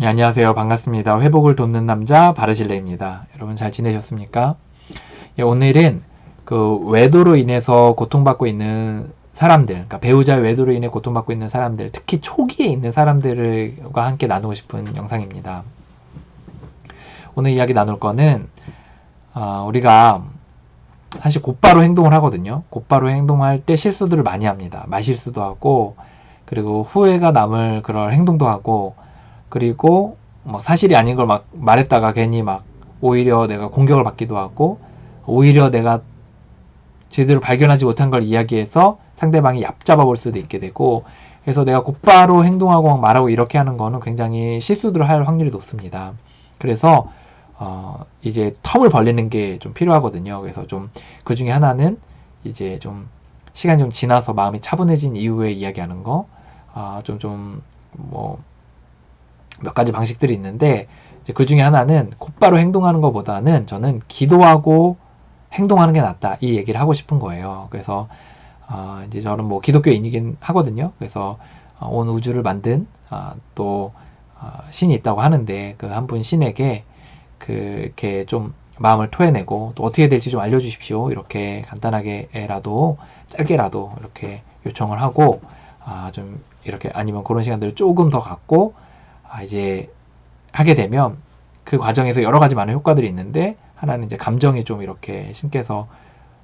네, 안녕하세요. 반갑습니다. 회복을 돕는 남자 바르실레입니다. 여러분 잘 지내셨습니까? 예, 오늘은 그 외도로 인해서 고통받고 있는 사람들, 그러니까 배우자의 외도로 인해 고통받고 있는 사람들, 특히 초기에 있는 사람들과 함께 나누고 싶은 영상입니다. 오늘 이야기 나눌 거는 어, 우리가 사실 곧바로 행동을 하거든요. 곧바로 행동할 때 실수들을 많이 합니다. 말실수도 하고 그리고 후회가 남을 그런 행동도 하고 그리고 뭐 사실이 아닌 걸 막 말했다가 괜히 막 오히려 내가 공격을 받기도 하고 오히려 내가 제대로 발견하지 못한 걸 이야기해서 상대방이 얍잡아 볼 수도 있게 되고 그래서 내가 곧바로 행동하고 말하고 이렇게 하는 거는 굉장히 실수들을 할 확률이 높습니다. 그래서 어 이제 텀을 벌리는 게 좀 필요하거든요. 그래서 좀 그 중에 하나는 이제 좀 시간이 좀 지나서 마음이 차분해진 이후에 이야기하는 거, 아, 좀, 좀, 뭐, 몇 가지 방식들이 있는데 그 중에 하나는 곧바로 행동하는 것보다는 저는 기도하고 행동하는 게 낫다 이 얘기를 하고 싶은 거예요. 그래서 어, 이제 저는 뭐 기독교인이긴 하거든요. 그래서 어, 온 우주를 만든 어, 또 어, 신이 있다고 하는데 그 한 분 신에게 그 이렇게 좀 마음을 토해내고 또 어떻게 될지 좀 알려주십시오. 이렇게 간단하게라도 짧게라도 이렇게 요청을 하고 아, 좀 이렇게 아니면 그런 시간들을 조금 더 갖고 아, 이제 하게 되면 그 과정에서 여러 가지 많은 효과들이 있는데 하나는 이제 감정이 좀 이렇게 신께서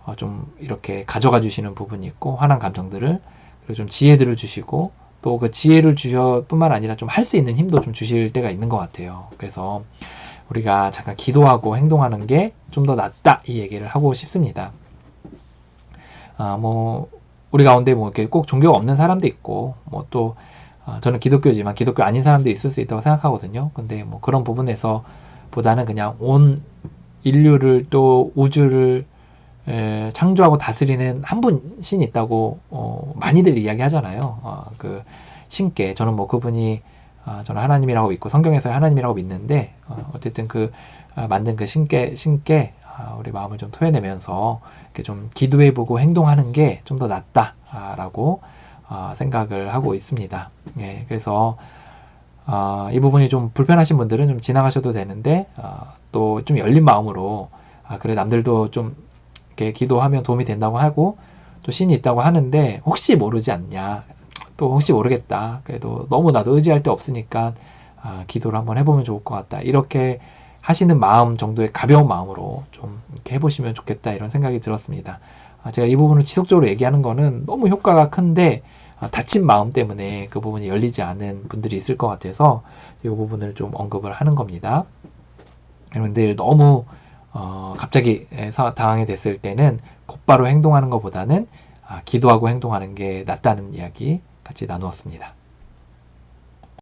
어, 좀 이렇게 가져가 주시는 부분이 있고 화난 감정들을 그리고 좀 지혜들을 주시고 또 그 지혜를 주셔 뿐만 아니라 좀 할 수 있는 힘도 좀 주실 때가 있는 것 같아요. 그래서 우리가 잠깐 기도하고 행동하는 게 좀 더 낫다 이 얘기를 하고 싶습니다. 아뭐 우리 가운데 뭐 이렇게 꼭 종교가 없는 사람도 있고 뭐또 어, 저는 기독교지만 기독교 아닌 사람도 있을 수 있다고 생각하거든요. 근데 뭐 그런 부분에서 보다는 그냥 온 인류를 또 우주를 에, 창조하고 다스리는 한 분 신이 있다고 어, 많이들 이야기하잖아요. 어, 그 신께 저는 뭐 그분이 어, 저는 하나님이라고 믿고 성경에서 하나님이라고 믿는데 어, 어쨌든 그 어, 만든 그 신께 신께 어, 우리 마음을 좀 토해내면서 이렇게 좀 기도해보고 행동하는 게 좀 더 낫다라고 어, 생각을 하고 있습니다. 예, 그래서 어, 이 부분이 좀 불편하신 분들은 좀 지나가셔도 되는데 어, 또좀 열린 마음으로 아, 그래 남들도 좀 이렇게 기도하면 도움이 된다고 하고 또 신이 있다고 하는데 혹시 모르지 않냐 또 혹시 모르겠다 그래도 너무 나도 의지할 데 없으니까 아, 기도를 한번 해보면 좋을 것 같다 이렇게 하시는 마음 정도의 가벼운 마음으로 좀 이렇게 해보시면 좋겠다 이런 생각이 들었습니다. 아, 제가 이 부분을 지속적으로 얘기하는 거는 너무 효과가 큰데 아, 다친 마음 때문에 그 부분이 열리지 않은 분들이 있을 것 같아서 이 부분을 좀 언급을 하는 겁니다. 여러분들 너무 어, 갑자기 당하게 됐을 때는 곧바로 행동하는 것보다는 아, 기도하고 행동하는 게 낫다는 이야기 같이 나누었습니다.